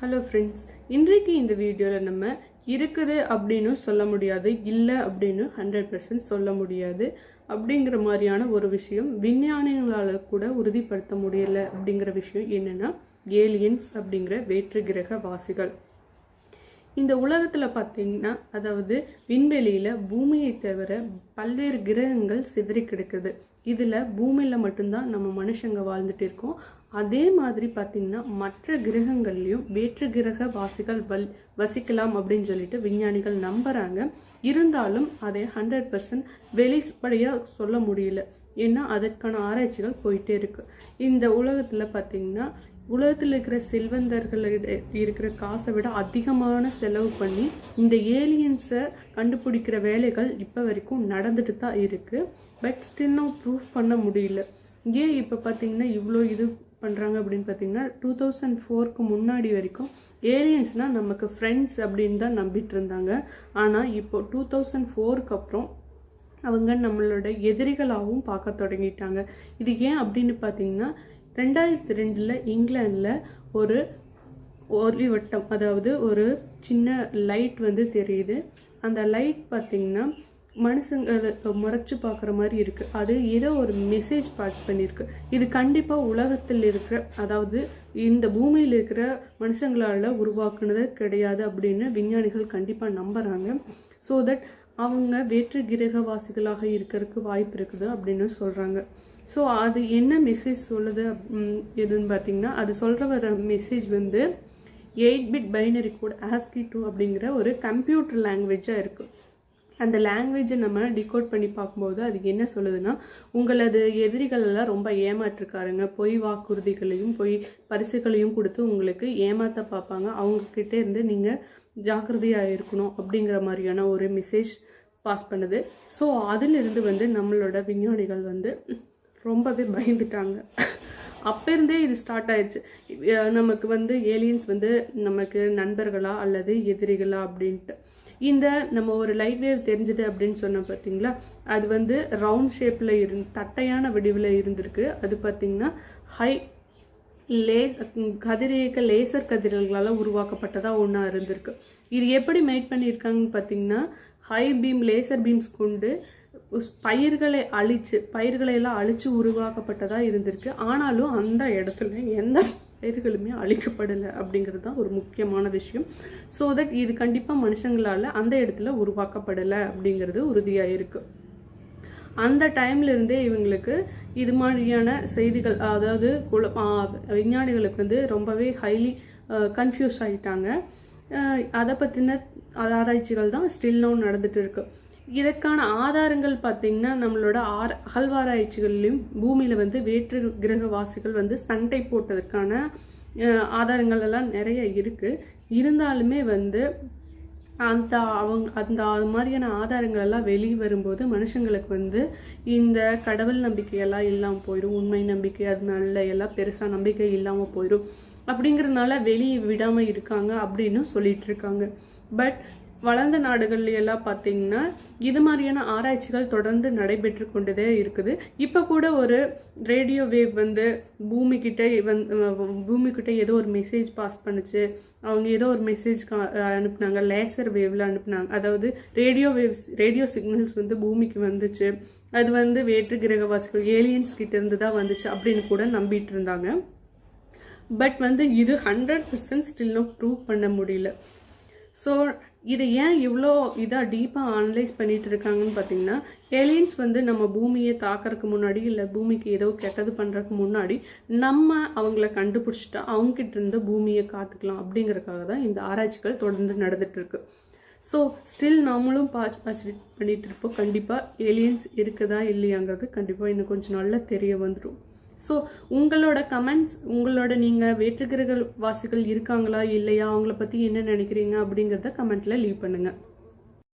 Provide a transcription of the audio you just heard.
Hello friends இன்றைக்கு இந்த வீடியோவில் நம்ம இருக்குது அப்படின்னு சொல்ல முடியாது இல்லை அப்படின்னு ஹண்ட்ரட் பர்சன்ட் சொல்ல முடியாது அப்படிங்கிற மாதிரியான ஒரு விஷயம் விஞ்ஞானிகளால் கூட உறுதிப்படுத்த முடியல அப்படிங்கிற விஷயம் என்னென்னா ஏலியன்ஸ் அப்படிங்கிற வேற்று கிரக வாசிகள். இந்த உலகத்தில் பார்த்தீங்கன்னா அதாவது விண்வெளியில் பூமியை தவிர பல்வேறு கிரகங்கள் சிதறி கிடக்குது. இதில் பூமியில் மட்டும்தான் நம்ம மனுஷங்க வாழ்ந்துட்டு இருக்கோம். அதே மாதிரி பார்த்திங்கன்னா மற்ற கிரகங்கள்லையும் வேற்று கிரக வாசிகள் வல் வசிக்கலாம் அப்படின்னு சொல்லிட்டு விஞ்ஞானிகள் நம்புகிறாங்க இருந்தாலும் அதை ஹண்ட்ரட் பர்சன்ட் வெளிப்படையாக சொல்ல முடியல. ஏன்னா அதற்கான ஆராய்ச்சிகள் போயிட்டே இருக்கு. இந்த உலகத்தில் பார்த்தீங்கன்னா உலகத்தில் இருக்கிற செல்வந்தர்களிட இருக்கிற காசை விட அதிகமான செலவு பண்ணி இந்த ஏலியன்ஸை கண்டுபிடிக்கிற வேலைகள் இப்போ வரைக்கும் நடந்துட்டு தான் இருக்குது பட் ஸ்டில்னும் ப்ரூவ் பண்ண முடியல. ஏன் இப்போ பார்த்தீங்கன்னா இவ்வளோ இது பண்ணுறாங்க அப்படின்னு பார்த்தீங்கன்னா டூ தௌசண்ட் ஃபோருக்கு முன்னாடி வரைக்கும் ஏலியன்ஸ்னால் நமக்கு ஃப்ரெண்ட்ஸ் அப்படின்னு தான் நம்பிட்டு இருந்தாங்க. ஆனால் இப்போ டூ தௌசண்ட் ஃபோருக்கு அப்புறம் அவங்க நம்மளோட எதிரிகளாகவும் பார்க்க தொடங்கிட்டாங்க. இது ஏன் அப்படின்னு பார்த்தீங்கன்னா ரெண்டாயிரத்தி ரெண்டில் இங்கிலாண்டில் ஒரு ஒளி வட்டம் அதாவது ஒரு சின்ன லைட் வந்து தெரியுது. அந்த லைட் பார்த்திங்கன்னா மனுஷங்க முறைச்சி பார்க்குற மாதிரி இருக்குது அது ஏதோ ஒரு மெசேஜ் பாஸ் பண்ணியிருக்கு இது கண்டிப்பாக உலகத்தில் இருக்கிற அதாவது இந்த பூமியில் இருக்கிற மனுஷங்களால் உருவாக்குனது கிடையாது அப்படின்னு விஞ்ஞானிகள் கண்டிப்பாக நம்புகிறாங்க ஸோ தட் அவங்க வேற்று கிரகவாசிகளாக இருக்கிறதுக்கு வாய்ப்பு இருக்குது அப்படின்னு சொல்கிறாங்க ஸோ அது என்ன மெசேஜ் சொல்லுது எதுன்னு பார்த்தீங்கன்னா அது சொல்கிற வர மெசேஜ் வந்து eight bit binary code ASCII to அப்படிங்கிற ஒரு கம்ப்யூட்டர் லாங்குவேஜாக இருக்குது அந்த லாங்குவேஜை நம்ம டிகோட் பண்ணி பார்க்கும்போது அது என்ன சொல்லுதுன்னா உங்களது எதிரிகளெல்லாம் ரொம்ப ஏமாற்றிருக்காருங்க. பொய் வாக்குறுதிகளையும் பொய் பரிசுகளையும் கொடுத்து உங்களுக்கு ஏமாற்ற பார்ப்பாங்க. அவங்கக்கிட்டே இருந்து நீங்கள் ஜாக்கிரதையாக இருக்கணும் அப்படிங்கிற மாதிரியான ஒரு மெசேஜ் பாஸ் பண்ணுது. ஸோ அதிலிருந்து வந்து நம்மளோட விஞ்ஞானிகள் வந்து ரொம்பவே பயந்துட்டாங்க. அப்போருந்தே இது ஸ்டார்ட் ஆயிடுச்சு நமக்கு வந்து ஏலியன்ஸ் வந்து நமக்கு நண்பர்களா அல்லது எதிரிகளா அப்படின்ட்டு. இந்த நம்ம ஒரு லைட் வேவ் தெரிஞ்சது அப்படின்னு சொன்னோம் பார்த்தீங்களா அது வந்து ரவுண்ட் ஷேப்பில் இருந் தட்டையான வடிவில் இருந்திருக்கு. அது பார்த்தீங்கன்னா ஹை லே கதிரியக்க லேசர் கதிரல்களால் உருவாக்கப்பட்டதாக ஒன்றா இருந்திருக்கு. இது எப்படி மேட் பண்ணியிருக்காங்கன்னு பார்த்தீங்கன்னா ஹை பீம் லேசர் பீம்ஸ் கொண்டு பயிர்களை அழித்து பயிர்களையெல்லாம் அழித்து உருவாக்கப்பட்டதாக இருந்திருக்கு. ஆனாலும் அந்த இடத்துல எந்த பயிர்களுமே அழிக்கப்படலை அப்படிங்கிறது தான் ஒரு முக்கியமான விஷயம். ஸோ தட் இது கண்டிப்பாக மனுஷங்களால் அந்த இடத்துல உருவாக்கப்படலை அப்படிங்கிறது உறுதியாக இருக்குது அந்த டைம்லேருந்தே இவங்களுக்கு இது மாதிரியான செய்திகள் அதாவது குல- விஞ்ஞானிகளுக்கு வந்து ரொம்பவே ஹைலி கன்ஃபியூஸ் ஆகிட்டாங்க அதை பற்றின ஆராய்ச்சிகள் தான் ஸ்டில் நோ நடந்துகிட்டு இருக்குது இதற்கான ஆதாரங்கள் பார்த்தீங்கன்னா நம்மளோட ஆர் அகழ்வாராய்ச்சிகள்லையும் பூமியில் வந்து வேற்று கிரகவாசிகள் வந்து சண்டை போட்டதற்கான ஆதாரங்கள் எல்லாம் நிறைய இருக்குது இருந்தாலுமே வந்து அந்த அவங்க அந்த அது மாதிரியான ஆதாரங்கள் எல்லாம் வெளியே வரும்போது மனுஷங்களுக்கு வந்து இந்த கடவுள் நம்பிக்கையெல்லாம் இல்லாமல் போயிடும் உண்மை நம்பிக்கை அது நல்ல எல்லாம் பெருசாக நம்பிக்கை இல்லாமல் போயிடும் அப்படிங்கிறதுனால வெளியே விடாமல் இருக்காங்க அப்படின்னு சொல்லிட்டு இருக்காங்க. பட் வளர்ந்த நாடுகள்ல எல்லாம் பார்த்தீங்கன்னா இது மாதிரியான ஆராய்ச்சிகள் தொடர்ந்து நடைபெற்று கொண்டுதே இருக்குது. இப்போ கூட ஒரு ரேடியோ வேவ் வந்து பூமிக்கிட்ட வந் பூமிக்கிட்ட ஏதோ ஒரு மெசேஜ் பாஸ் பண்ணுச்சு. அவங்க ஏதோ ஒரு மெசேஜ் அனுப்புனாங்க லேசர் வேவ்ல அனுப்புனாங்க. அதாவது ரேடியோ வேவ்ஸ் ரேடியோ சிக்னல்ஸ் வந்து பூமிக்கு வந்துச்சு. அது வந்து வேற்று கிரகவாசிகள் ஏலியன்ஸ் கிட்டேருந்து தான் வந்துச்சு அப்படின்னு கூட நம்பிட்டு இருந்தாங்க. பட் வந்து இது ஹண்ட்ரட் பர்சன்ட் ஸ்டில்லும் ப்ரூவ் பண்ண முடியல. ஸோ இதை ஏன் இவ்வளோ இதாக டீப்பாக அனலைஸ் பண்ணிகிட்டு இருக்காங்கன்னு பார்த்தீங்கன்னா ஏலியன்ஸ் வந்து நம்ம பூமியை தாக்கறதுக்கு முன்னாடி இல்லை பூமிக்கு ஏதோ கெட்டது பண்ணுறதுக்கு முன்னாடி நம்ம அவங்கள கண்டுபிடிச்சிட்டா அவங்ககிட்ட இருந்து பூமியை காத்துக்கலாம் அப்படிங்கிறதுக்காக தான் இந்த ஆராய்ச்சிகள் தொடர்ந்து நடந்துகிட்ருக்கு ஸோ ஸ்டில் நாமளும் பாச் பண்ணிகிட்டு இருப்போம். கண்டிப்பாக ஏலியன்ஸ் இருக்குதா இல்லையாங்கிறது கண்டிப்பாக இன்னும் கொஞ்சம் நல்லா தெரிய வந்துடும் ஸோ உங்களோட கமெண்ட்ஸ் உங்களோட நீங்கள் வேற்றுக்கிரக வாசிகள் இருக்காங்களா இல்லையா? அவங்கள பற்றி என்ன நினைக்கிறீங்க அப்படிங்கிறத கமெண்ட்டில் லீவ் பண்ணுங்கள்